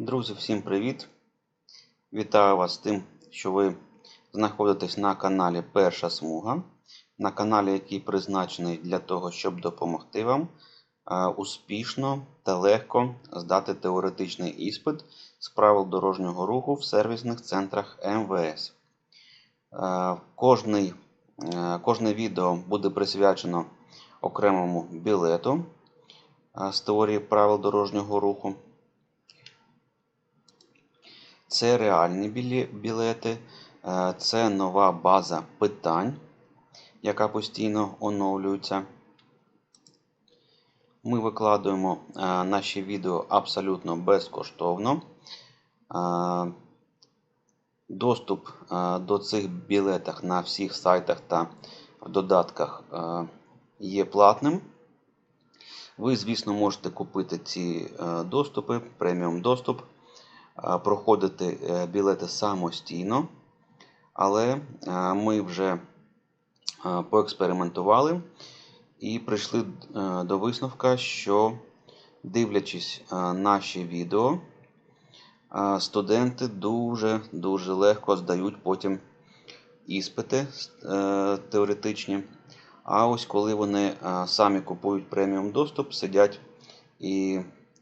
Друзі, всім привіт! Вітаю вас з тим, що ви знаходитесь на каналі Перша Смуга, на каналі, який призначений для того, щоб допомогти вам е, успішно та легко здати теоретичний іспит з правил дорожнього руху в сервісних центрах МВС. Е, Кожний, е, кожне відео буде присвячено окремому білету з теорії правил дорожнього руху. Це реальні білети, е, це нова база питань, яка постійно оновлюється. Ми викладуємо е, наші відео абсолютно безкоштовно. Е, Доступ до цих білетах на всіх сайтах та додатках є платним. Ви, звісно, можете купити ці доступи, преміум доступ, проходити е, білети самостійно, але е, ми вже е, поекспериментували і прийшли до висновка, що дивлячись наші відео, студенти дуже-дуже легко здають потім іспити теоретичні. А ось коли вони самі купують преміум доступ, сидять і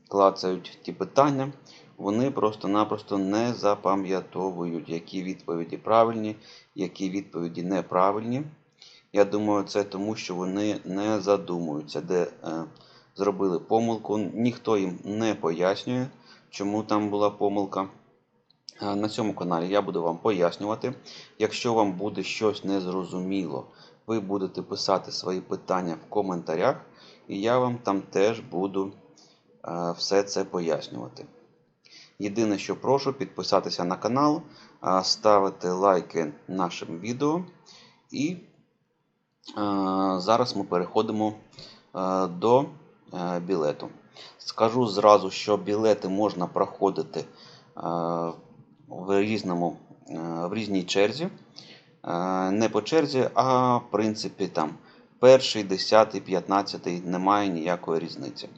клацають ті питання, вони просто-напросто не запам'ятовують, які відповіді правильні, які відповіді неправильні. Я думаю, це тому, що вони не задумуються, де е, зробили помилку. Ніхто їм не пояснює, чому там була помилка. Е, На цьому каналі я буду вам пояснювати. Якщо вам буде щось незрозуміло, ви будете писати свої питання в коментарях, і я вам там теж буду е, все це пояснювати. Єдине, що прошу підписатися на канал, ставити лайки нашим відео. І зараз ми переходимо до е, білету. Скажу зразу, що білети можна проходити в, різному, е, в різній черзі. Е, Не по черзі, а в принципі там перший, десятий, п'ятнадцятий немає ніякої різниці.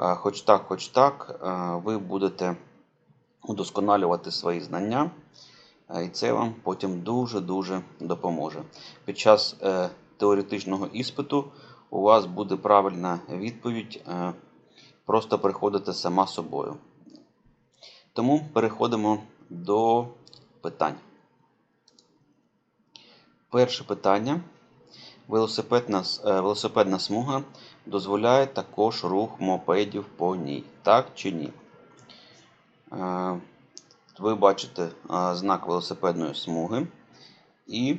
Е, Хоч так, хоч так, е, ви будете удосконалювати свої знання, е, і це вам потім дуже-дуже допоможе. Під час теоретичного іспиту у вас буде правильна відповідь, просто приходите сама собою. Тому переходимо до питань. Перше питання. Велосипедна, е, велосипедна смуга дозволяє також рух мопедів по ній. Так чи ні? Е, Ви бачите е, знак велосипедної смуги. І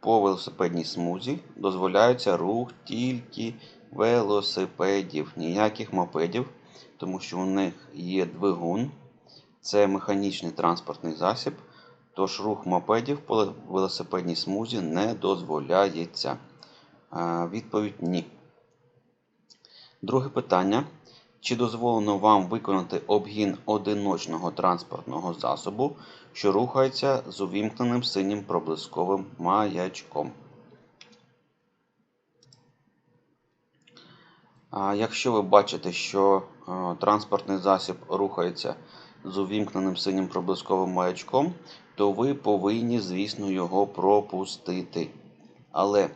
по велосипедній смузі дозволяється рух тільки велосипедів, ніяких мопедів, тому що у них є двигун, це механічний транспортний засіб, тож рух мопедів по велосипедній смузі не дозволяється. Е, Відповідь ні. Друге питання. Чи дозволено вам виконати обгін одиночного транспортного засобу, що рухається з увімкненим синім проблисковим маячком? А Якщо ви бачите, що е, транспортний засіб рухається з увімкненим синім проблисковим маячком, то ви повинні, звісно, його пропустити. Але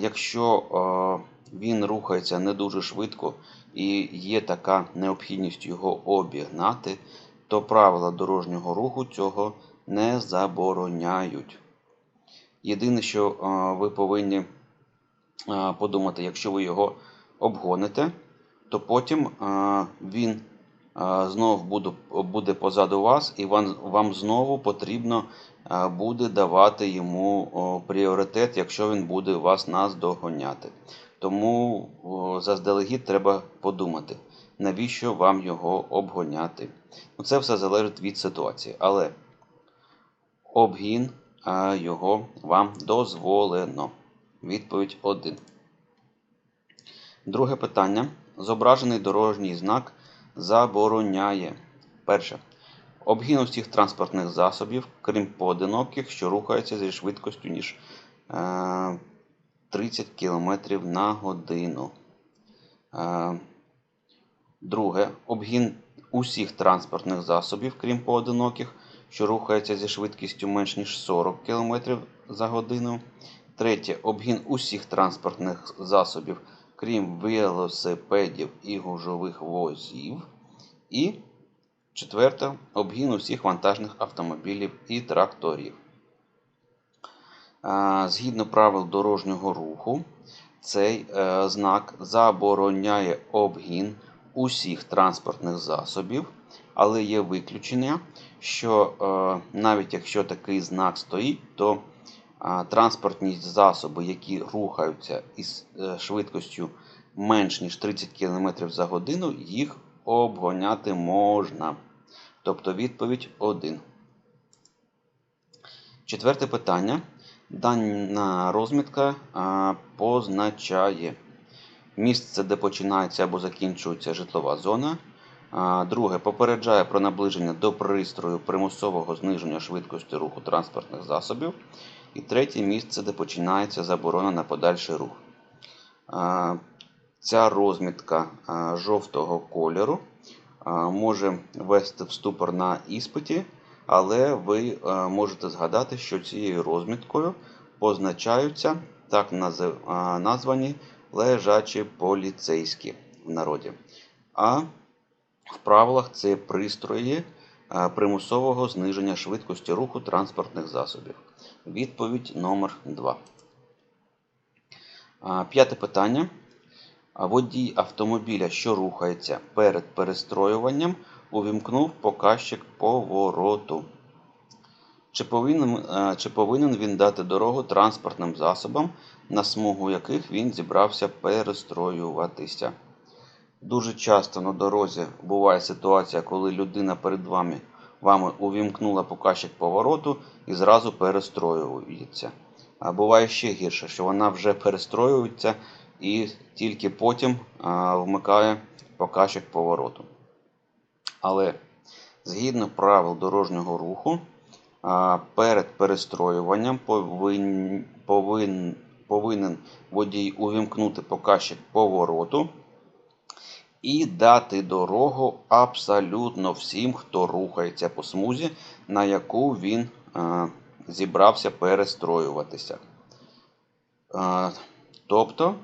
якщо він рухається не дуже швидко і є така необхідність його обігнати, то правила дорожнього руху цього не забороняють. Єдине, що ви повинні подумати, якщо ви його обгоните, то потім він знов буде, буде позаду вас, і вам, вам знову потрібно буде давати йому пріоритет, якщо він буде вас наздоганяти. Тому заздалегідь треба подумати, навіщо вам його обгоняти. Ну, це все залежить від ситуації. Але обгін його вам дозволено. Відповідь 1. Друге питання. Зображений дорожній знак забороняє. Перше. Обгін усіх транспортних засобів, крім поодиноких, що рухаються зі швидкістю ніж е, 30 км на годину. Е, Друге. Обгін усіх транспортних засобів, крім поодиноких, що рухаються зі швидкістю менш ніж 40 км за годину. Третє. Обгін усіх транспортних засобів, крім велосипедів і гужових возів. І четверте. Обгін усіх вантажних автомобілів і тракторів. Згідно правил дорожнього руху, цей е, знак забороняє обгін усіх транспортних засобів, але є виключення, що е, навіть якщо такий знак стоїть, то транспортні засоби, які рухаються із е, швидкістю менш ніж 30 км за годину, їх обгоняти можна. Тобто відповідь 1. Четверте питання. Дана розмітка позначає місце, де починається або закінчується житлова зона. Друге. Попереджає про наближення до пристрою примусового зниження швидкості руху транспортних засобів. І третє місце, де починається заборона на подальший рух. Ця розмітка жовтого кольору може ввести в ступор на іспиті, але ви можете згадати, що цією розміткою позначаються так названі лежачі поліцейські в народі. А в правилах це пристрої примусового зниження швидкості руху транспортних засобів. Відповідь номер 2. П'яте питання. Водій автомобіля, що рухається перед перестроюванням, увімкнув показчик повороту. Чи повинен, чи повинен він дати дорогу транспортним засобам, на смугу яких він зібрався перестроюватися? Дуже часто на дорозі буває ситуація, коли людина перед вами, вами увімкнула показчик повороту і зразу перестроюється. А буває ще гірше, що вона вже перестроюється і тільки потім а, вмикає показчик повороту. Але згідно правил дорожнього руху, а, перед перестроюванням повин, повин, повинен водій увімкнути показчик повороту і дати дорогу абсолютно всім, хто рухається по смузі, на яку він а, зібрався перестроюватися. А, тобто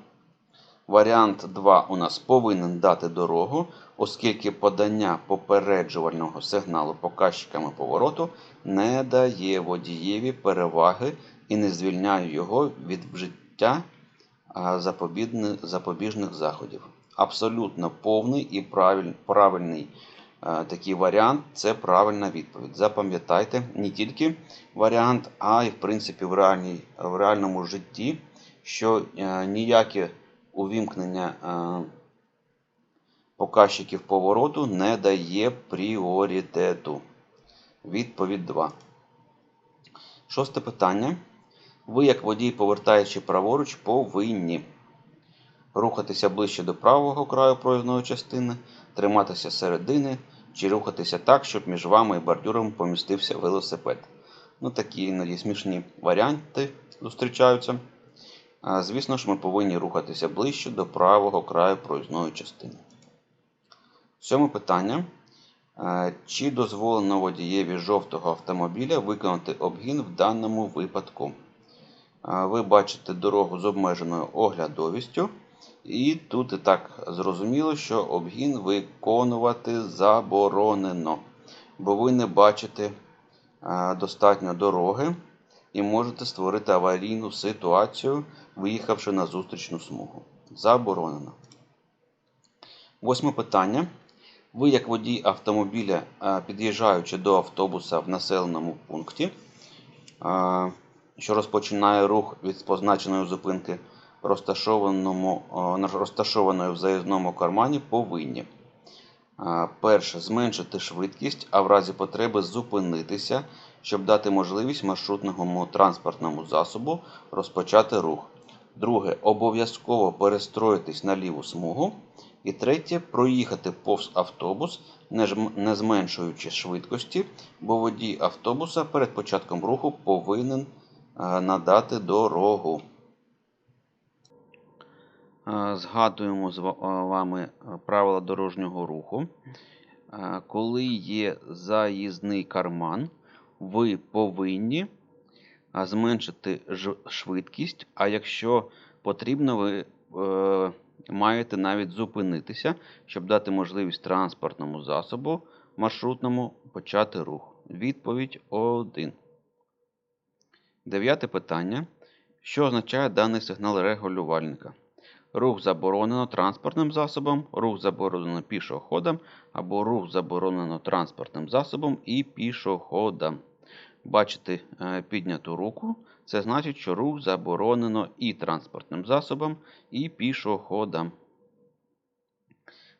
Варіант 2 у нас повинен дати дорогу, оскільки подання попереджувального сигналу показчиками повороту не дає водієві переваги і не звільняє його від вжиття запобіжних заходів. Абсолютно повний і правиль- правильний е, такий варіант це правильна відповідь. Запам'ятайте не тільки варіант, а й в принципі в, реальній, в реальному житті, що е, ніякі увімкнення е, показчиків повороту не дає пріоритету. Відповідь 2. Шосте питання. Ви, як водій, повертаючи праворуч, повинні рухатися ближче до правого краю проїзної частини, триматися середини чи рухатися так, щоб між вами і бордюром помістився велосипед. Ну, такі іноді смішні варіанти зустрічаються. А, Звісно ж, ми повинні рухатися ближче до правого краю проїзної частини. Сьоме питання. Чи дозволено водієві жовтого автомобіля виконати обгін в даному випадку? Ви бачите дорогу з обмеженою оглядовістю. І тут і так зрозуміло, що обгін виконувати заборонено. Бо ви не бачите достатньо дороги і можете створити аварійну ситуацію, виїхавши на зустрічну смугу. Заборонено. Восьме питання. Ви, як водій автомобіля, під'їжджаючи до автобуса в населеному пункті, що розпочинає рух від позначеної зупинки, розташованому, е, розташованої в заїзному кармані, повинні. Е, Перше, зменшити швидкість, а в разі потреби зупинитися, щоб дати можливість маршрутному транспортному засобу розпочати рух. Друге, обов'язково перестроїтись на ліву смугу. І третє, проїхати повз автобус, не зменшуючи швидкості, бо водій автобуса перед початком руху повинен е, надати дорогу. Е, Згадуємо з е, вами е, правила дорожнього руху. Коли є заїзний карман, ви повинні зменшити швидкість, а якщо потрібно, ви маєте навіть зупинитися, щоб дати можливість транспортному засобу маршрутному почати рух. Відповідь 1. Дев'яте питання. Що означає даний сигнал регулювальника? Рух заборонено транспортним засобом, рух заборонено пішоходам або рух заборонено транспортним засобом і пішоходам. Бачите підняту руку. Це значить, що рух заборонено і транспортним засобом, і пішоходам.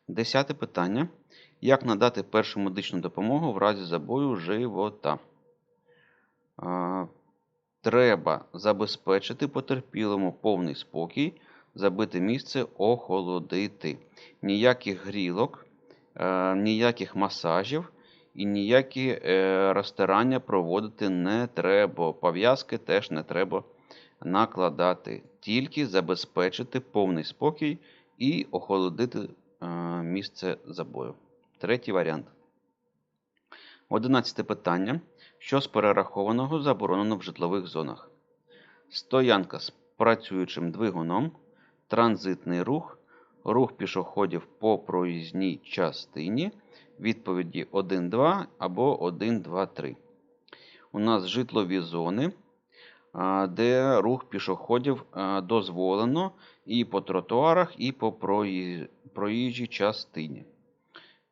Десяте питання. Як надати першу медичну допомогу в разі забою живота? Е, Треба забезпечити потерпілому повний спокій, забите місце охолодити. Ніяких грілок, е, ніяких масажів і ніякі е, розтирання проводити не треба. Пов'язки теж не треба накладати. Тільки забезпечити повний спокій і охолодити е, місце забою. Третій варіант. Одинадцяте питання. Що з перерахованого заборонено в житлових зонах? Стоянка з працюючим двигуном, транзитний рух, рух пішоходів по проїзній частині, відповіді 1-2 або 1-2-3. У нас житлові зони, де рух пішоходів дозволено і по тротуарах, і по проїжджій частині.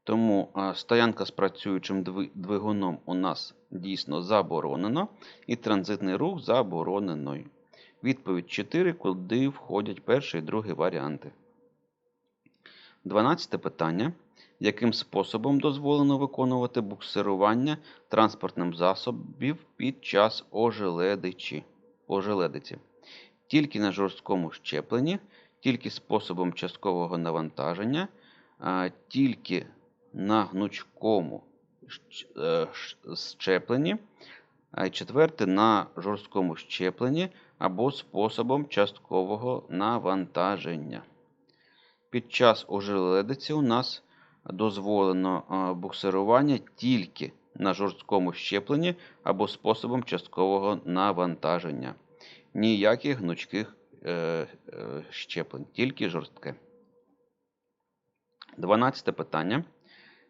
Тому стоянка з працюючим двигуном у нас дійсно заборонено, і транзитний рух заборонено. Відповідь 4, куди входять перший і другий варіанти. 12 питання. Яким способом дозволено виконувати буксирування транспортним засобів під час ожеледичі? ожеледиці? Тільки на жорсткому щепленні, тільки способом часткового навантаження, тільки на гнучкому е, щепленні, четверте на жорсткому щепленні або способом часткового навантаження. Під час ожеледиці у нас дозволено е, буксирування тільки на жорсткому щепленні або способом часткового навантаження. Ніяких гнучких е, е, щеплень, тільки жорстке. 12 питання.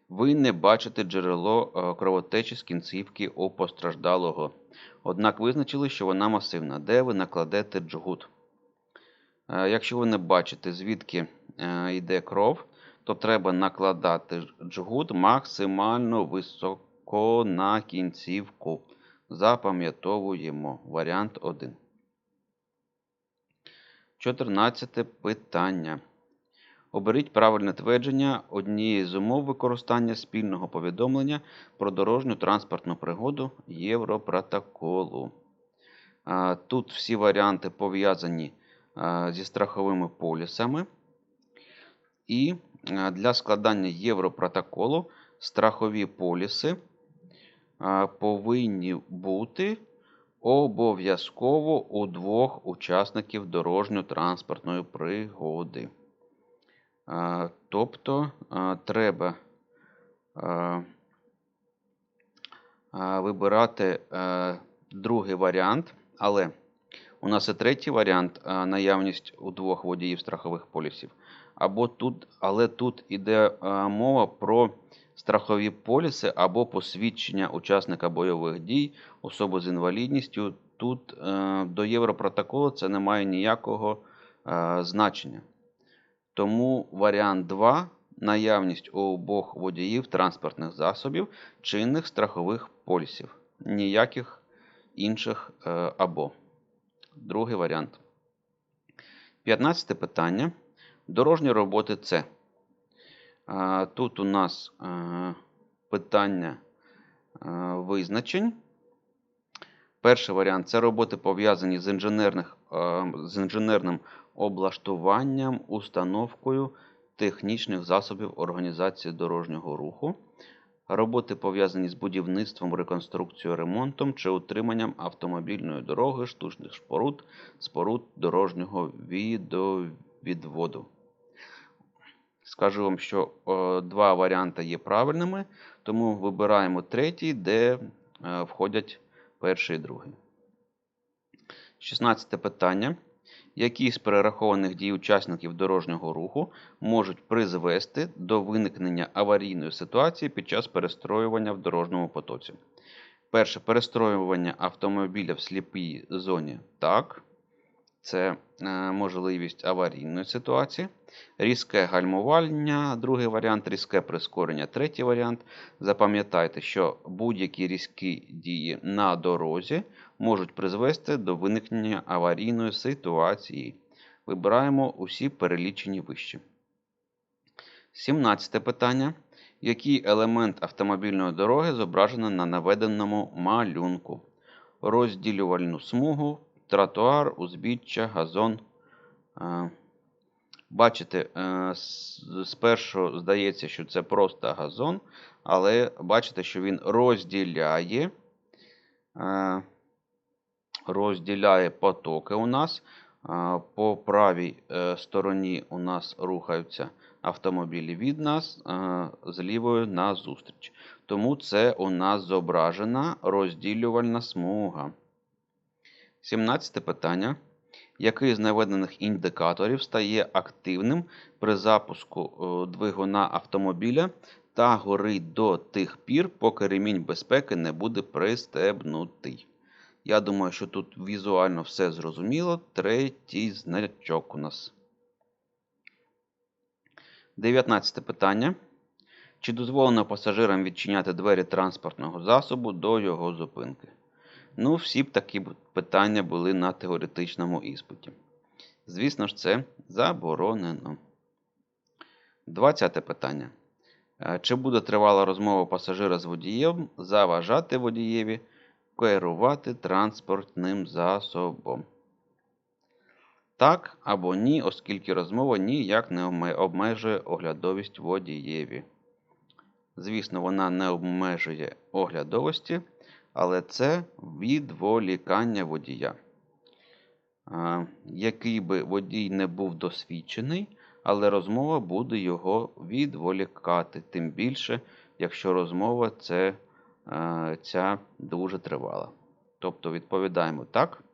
Ви не бачите джерело кровотечі з кінцівки у постраждалого. Однак визначили, що вона масивна. Де ви накладете джгут? Е, Якщо ви не бачите, звідки е, йде кров, то треба накладати джгут максимально високо на кінцівку. Запам'ятовуємо варіант 1. 14 питання. Оберіть правильне твердження однієї з умов використання спільного повідомлення про дорожню транспортну пригоду Європротоколу. Тут всі варіанти пов'язані зі страховими полісами. І для складання Європротоколу страхові поліси повинні бути обов'язково у двох учасників дорожньо-транспортної пригоди. Тобто треба вибирати другий варіант, але у нас і третій варіант наявність у двох водіїв страхових полісів. Але тут іде мова про страхові поліси або посвідчення учасника бойових дій, особи з інвалідністю. Тут е, до Європротоколу це не має ніякого е, значення. Тому варіант 2 наявність у обох водіїв транспортних засобів чинних страхових полісів. Ніяких інших е, або. Другий варіант. 15 питання. Дорожні роботи С. Тут у нас е, питання е, визначень. Перший варіант це роботи пов'язані з, е, з інженерним облаштуванням, установкою технічних засобів організації дорожнього руху. Роботи пов'язані з будівництвом, реконструкцією, ремонтом чи утриманням автомобільної дороги, штучних споруд, споруд дорожнього відводу. Скажу вам, що е, два варіанти є правильними, тому вибираємо третій, де е, входять перший і друге. 16 питання. Які з перерахованих дій учасників дорожнього руху можуть призвести до виникнення аварійної ситуації під час перестроювання в дорожньому потоці? Перше перестроювання автомобіля в сліпій зоні так. Це е, можливість аварійної ситуації. Різке гальмування, другий варіант, різке прискорення, третій варіант. Запам'ятайте, що будь-які різкі дії на дорозі можуть призвести до виникнення аварійної ситуації. Вибираємо усі перелічені вище. 17 питання. Який елемент автомобільної дороги зображено на наведеному малюнку? Розділювальну смугу, тротуар, узбіччя, газон. Е, Бачите, е, спершу здається, що це просто газон, але бачите, що він розділяє, е, розділяє потоки у нас. По правій стороні у нас рухаються автомобілі від нас з лівою на зустріч. Тому це у нас зображена розділювальна смуга. 17 питання. Який з наведених індикаторів стає активним при запуску е, двигуна автомобіля та горить до тих пір, поки ремінь безпеки не буде пристебнутий? Я думаю, що тут візуально все зрозуміло. Третій значок у нас. 19 питання. Чи дозволено пасажирам відчиняти двері транспортного засобу до його зупинки? Ну, всі б такі питання були на теоретичному іспиті. Звісно ж, це заборонено. 20 питання. Е, Чи буде тривала розмова пасажира з водієм заважати водієві керувати транспортним засобом? Так або ні, оскільки розмова ніяк не обмежує оглядовість водієві. Звісно, вона не обмежує оглядовості, але це відволікання водія. Який би водій не був досвідчений, але розмова буде його відволікати. Тим більше, якщо розмова це, е, ця дуже тривала. Тобто відповідаємо так,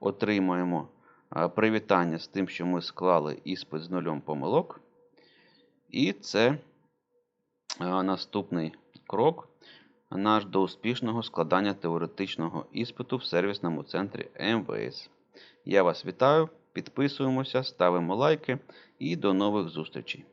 отримуємо е, привітання з тим, що ми склали іспит з нульом помилок. І це е, наступний крок наш до успішного складання теоретичного іспиту в сервісному центрі МВС. Я вас вітаю, підписуємося, ставимо лайки і до нових зустрічей.